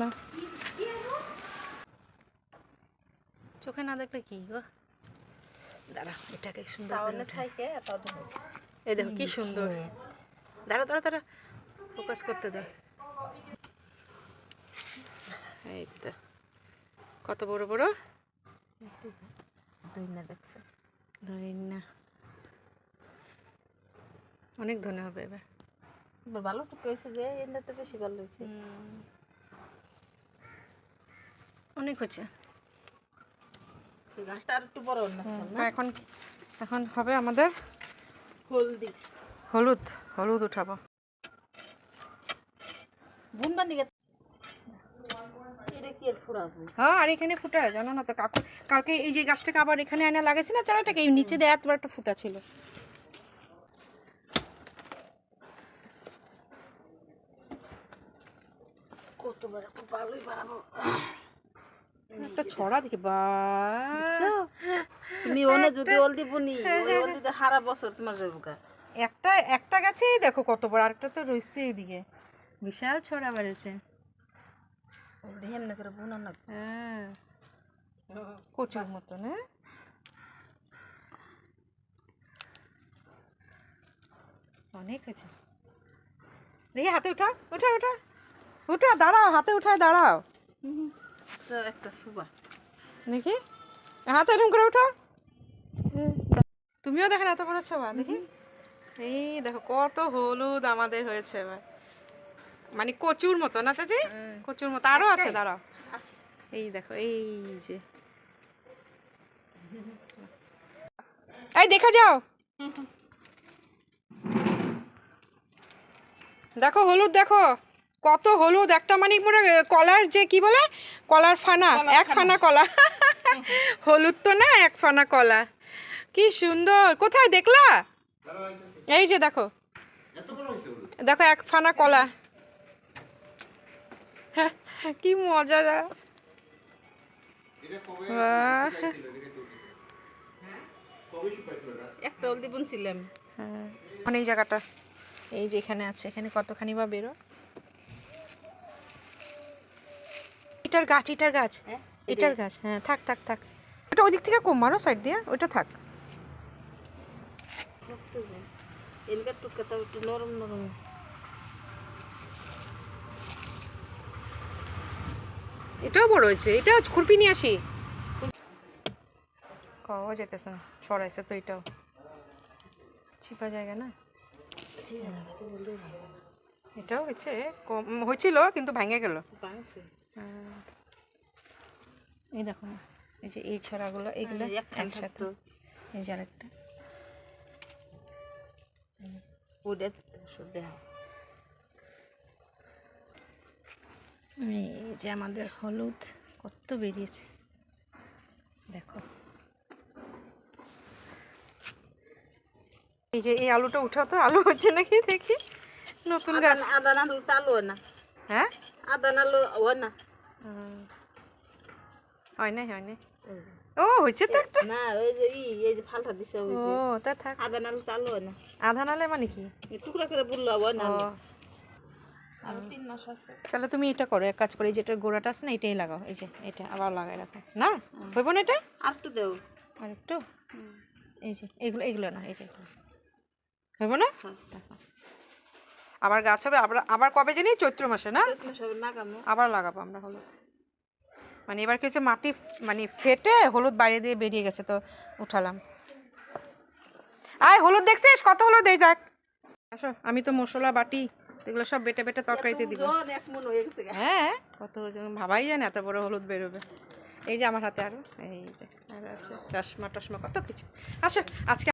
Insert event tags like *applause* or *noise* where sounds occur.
না। চোখে না দেখলে কি গো? দাঁড়া এটাকে সুন্দর এই দেখো কি সুন্দর। দাঁড়া দাঁড়া দাঁড়া ফোকাস করতে দে। এই তো কত বড় বড়? দুই না দেখছে। ধন্যা অনেক ধনে হবে এবার। ভালো টুকে হয়েছে যে এমনিতে বেশি ভালো হয়েছে অনেক হচ্ছে গাছটা আর একটু বড় না? এখন এখন হবে আমাদের হলদি। হলুদ হলুদ উঠাবো। বুন বানি কি আর ফুরাবো? হ্যাঁ আর এখানে ফুটা জানো না তো কাকু কালকে এই যে গাছটাকে আবার এখানে আনা লাগাইছে না চারাটাকে? এই নিচে দেয় এতবার একটা ফুটা ছিল। কত খুব ভালোই বাড়াবো একটা ছড়া দেখি বা। তুমি ওনে যদি হলদি বুনি হলদিতে সারা বছর তোমার যাব একটা একটা গাছেই দেখো কত বড় আরেকটা তো রয়েছে এইদিকে। বিশাল ছড়া বেড়েছে এমনি করে বুনা না। হ্যাঁ। কচুর মতন হ্যাঁ। অনেক হয়েছে। দেখি হাতে উঠা উঠা উঠা। উঠা দাঁড়াও হাতে উঠায় দাঁড়াও। একটা সুবা। দেখি হাতে এরকম করে উঠা। তুমিও দেখেন এত বড় ছোবা দেখি। এই দেখো কত হলুদ আমাদের হয়েছে এবার। মানে কচুর মতো না চাচি? কচুর মতো। আরও আছে দাঁড়াও। এই দেখো এই যে। এই দেখা যাও। দেখো হলুদ দেখো। কত হলুদ একটা মানে পুরো কলার যে কি বলে? কলার ফানা এক ফানা। কলা। *laughs* হলুদ তো না এক ফানা কলা। কি সুন্দর কোথায় দেখলা? এই যে দেখো। দেখো এক ফানা কলা। *laughs* কি মজা। একটা হলদি বুনছিলাম। হ্যাঁ এই জায়গাটা। এই যে এখানে আছে এখানে কতখানি বা বেরো? এটার গাছ এটার গাছ। হ্যাঁ এটার গাছ হ্যাঁ থাক থাক থাক। ওটা ওদিক থেকে কম মারো সাইড দিয়ে ওটা থাক। একটু নরম নরম। এটাও বড় হয়েছে এটাও খুরপি নিয়ে আসি। কওয়া যেতেছে না ছড়াইছে তো এটাও। চিপা জায়গা না? এটাও হয়েছে কম হয়েছিল কিন্তু ভেঙে গেল। হ্যাঁ। এই দেখো না এই যে এই ছড়াগুলো এগুলো একসাথে। এই যে আরেকটা। এই যে আমাদের হলুদ কত বেরিয়েছে। দেখো। এই যে এই আলুটা উঠাও তো আলু হচ্ছে নাকি দেখি। নতুন গাছ। আদা না তো আলু হয় না। হ্যাঁ? আদা না হয় না। হয় নাই ও হয়েছে তো একটা। না ওই যে ই এই যে ফালটা দিছে ওই ও তা থাক। না আলু হয় না। আধা নালে মানে কি? টুকরা করে বলল হয় না। ও। তাহলে তুমি এটা করো এক কাজ করো যেটা গোড়াটা আছে না এটাই লাগাও এই যে এটা আবার লাগাই রাখো। না? হইব না এটা? আর একটু দেও। আর একটু? এই যে এগুলো এগুলো না এই যে হইব না? হ্যাঁ। দেখো। আবার গাছ হবে আবার আবার কবে জানি? চৈত্র মাসে না? আবার লাগাবো আমরা হলুদ। মানে এবার কি হচ্ছে মাটি মানে ফেটে হলুদ বাইরে দিয়ে বেরিয়ে গেছে তো উঠালাম। আয় হলুদ দেখছিস? কত হলুদ এই দেখ। আসো আমি তো মশলা বাটি এগুলো সব বেটে বেটে তরকারিতে দিব। হয়ে কত ভাবাই জানে এত বড় হলুদ বেরোবে। এই যে আমার হাতে আরও এই যে আরও আছে। চশমা টশমা কত কিছু। আসো আজকে